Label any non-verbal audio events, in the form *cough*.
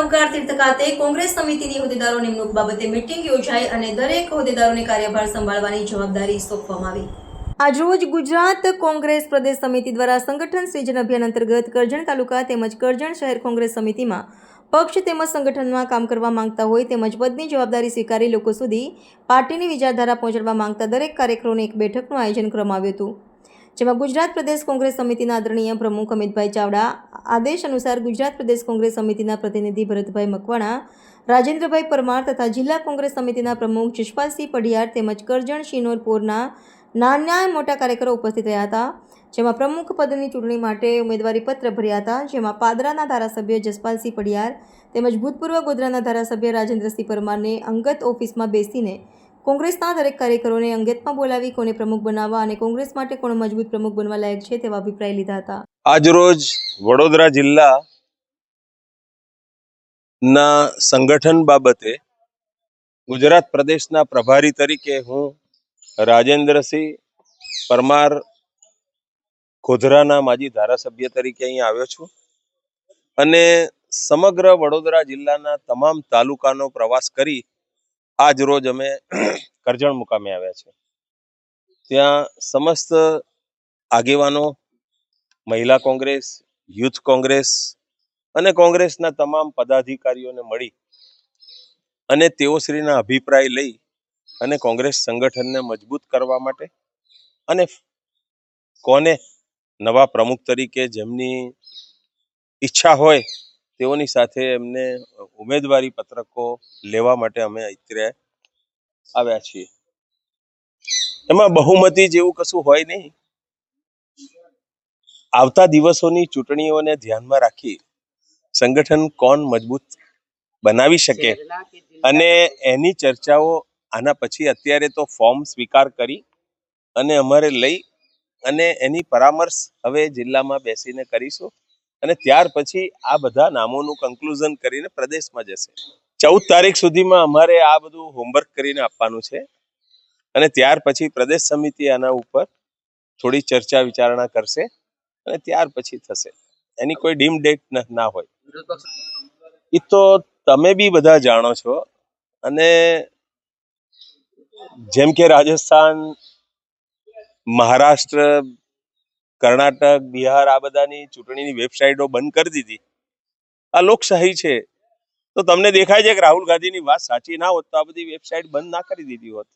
ગંગાળ તીર્થ ખાતે કોંગ્રેસ સમિતિની હોદ્દેદારો નિમણૂક બાબતે મીટિંગ યોજાઈ અને દરેક હોદ્દેદારોને કાર્યભાર સંભાળવાની જવાબદારી સોંપવામાં આવી. આજરોજ ગુજરાત કોંગ્રેસ પ્રદેશ સમિતિ દ્વારા સંગઠન સૃજન અભિયાન અંતર્ગત કરજણ તાલુકા તેમજ કરજણ શહેર કોંગ્રેસ સમિતિમાં પક્ષ તેમજ સંગઠનમાં કામ કરવા માંગતા હોય તેમજ પદની જવાબદારી સ્વીકારી લોકો સુધી પાર્ટીની વિચારધારા પહોંચાડવા માંગતા દરેક કાર્યક્રમોને એક બેઠકનું આયોજન કરવામાં આવ્યું હતું. જેમાં ગુજરાત પ્રદેશ કોંગ્રેસ સમિતિના આદરણીય પ્રમુખ અમિતભાઈ ચાવડા, આદેશ અનુસાર ગુજરાત પ્રદેશ કોંગ્રેસ સમિતિના પ્રતિનિધિ ભરતભાઈ મકવાણા, રાજેન્દ્રભાઈ પરમાર તથા જિલ્લા કોંગ્રેસ સમિતિના પ્રમુખ જશપાલસિંહ પડિયાર તેમજ કરજણ શિનોરપોરના નાના મોટા કાર્યકરો ઉપસ્થિત રહ્યા હતા, જેમાં પ્રમુખ પદની ચૂંટણી માટે ઉમેદવારી પત્ર ભર્યા હતા, જેમાં પાદરાના ધારાસભ્ય જસપાલસિંહ પડિયાર તેમજ ભૂતપૂર્વ ગોધરાના ધારાસભ્ય રાજેન્દ્રસિંહ પરમારને અંગત ઓફિસમાં બેસીને કોંગ્રેસના દરેક કાર્યકરોને અંગેતમાં બોલાવી કોને પ્રમુખ બનાવવા અને કોંગ્રેસ માટે કોણ મજબૂત પ્રમુખ બનવા લાયક છે તેવા અભિપ્રાય લીધા હતા. આજરોજ વડોદરા જિલ્લા ના સંગઠન બાબતે ગુજરાત પ્રદેશના પ્રભારી તરીકે હું રાજેન્દ્રસિંહ પરમાર ગોધરાના માજી ધારાસભ્ય તરીકે અહીં આવ્યો છું અને સમગ્ર વડોદરા જિલ્લાના તમામ તાલુકાનો પ્રવાસ કરી આજ રોજ અમે *clears throat* કરજણ મુકામે આવ્યા છે ત્યાં સમસ્ત આગેવાનો, મહિલા કોંગ્રેસ, યુથ કોંગ્રેસ અને કોંગ્રેસના તમામ પદાધિકારીઓને મળી અને તેઓશ્રીના અભિપ્રાય લઈ અને કોંગ્રેસ સંગઠનને મજબૂત કરવા માટે અને કોને નવા પ્રમુખ તરીકે જેમની ઈચ્છા હોય તેઓની સાથે એમને ઉમેદવારી પત્રકો લેવા માટે અમે અત્યારે આવ્યા છીએ. એમાં બહુમતી જેવું કશું હોય નહીં. આવતા દિવસોની ચૂંટણીઓને ધ્યાનમાં રાખી સંગઠન કોણ મજબૂત બનાવી શકે અને એની ચર્ચાઓ આના પછી અત્યારે તો ફોર્મ સ્વીકાર કરી અને અમારે લઈ અને એની પરામર્શ હવે જિલ્લામાં બેસીને કરીશું. અને ત્યાર પછી આ બધા નામોનું કન્ક્લુઝન કરીને પ્રદેશમાં જશે. ચૌદ તારીખ સુધીમાં અમારે આ બધું હોમવર્ક કરીને આપવાનું છે. અને ત્યાર પછી પ્રદેશ સમિતિ આના ઉપર થોડી ચર્ચા વિચારણા કરશે અને ત્યાર પછી થશે. એની કોઈ ડીમ ડેટ ના હોય. એ તો તમે બી બધા જાણો છો. અને જેમ કે રાજસ્થાન, મહારાષ્ટ્ર કર્ણાટક, બિહાર આ બધાની ચૂંટણીની વેબસાઇટો બંધ કરી દીધી. આ લોકશાહી છે. તો તમને દેખાય છે કે રાહુલ ગાંધીની વાત સાચી ના હોત તો આ બધી વેબસાઇટ બંધ ના કરી દીધી હોત.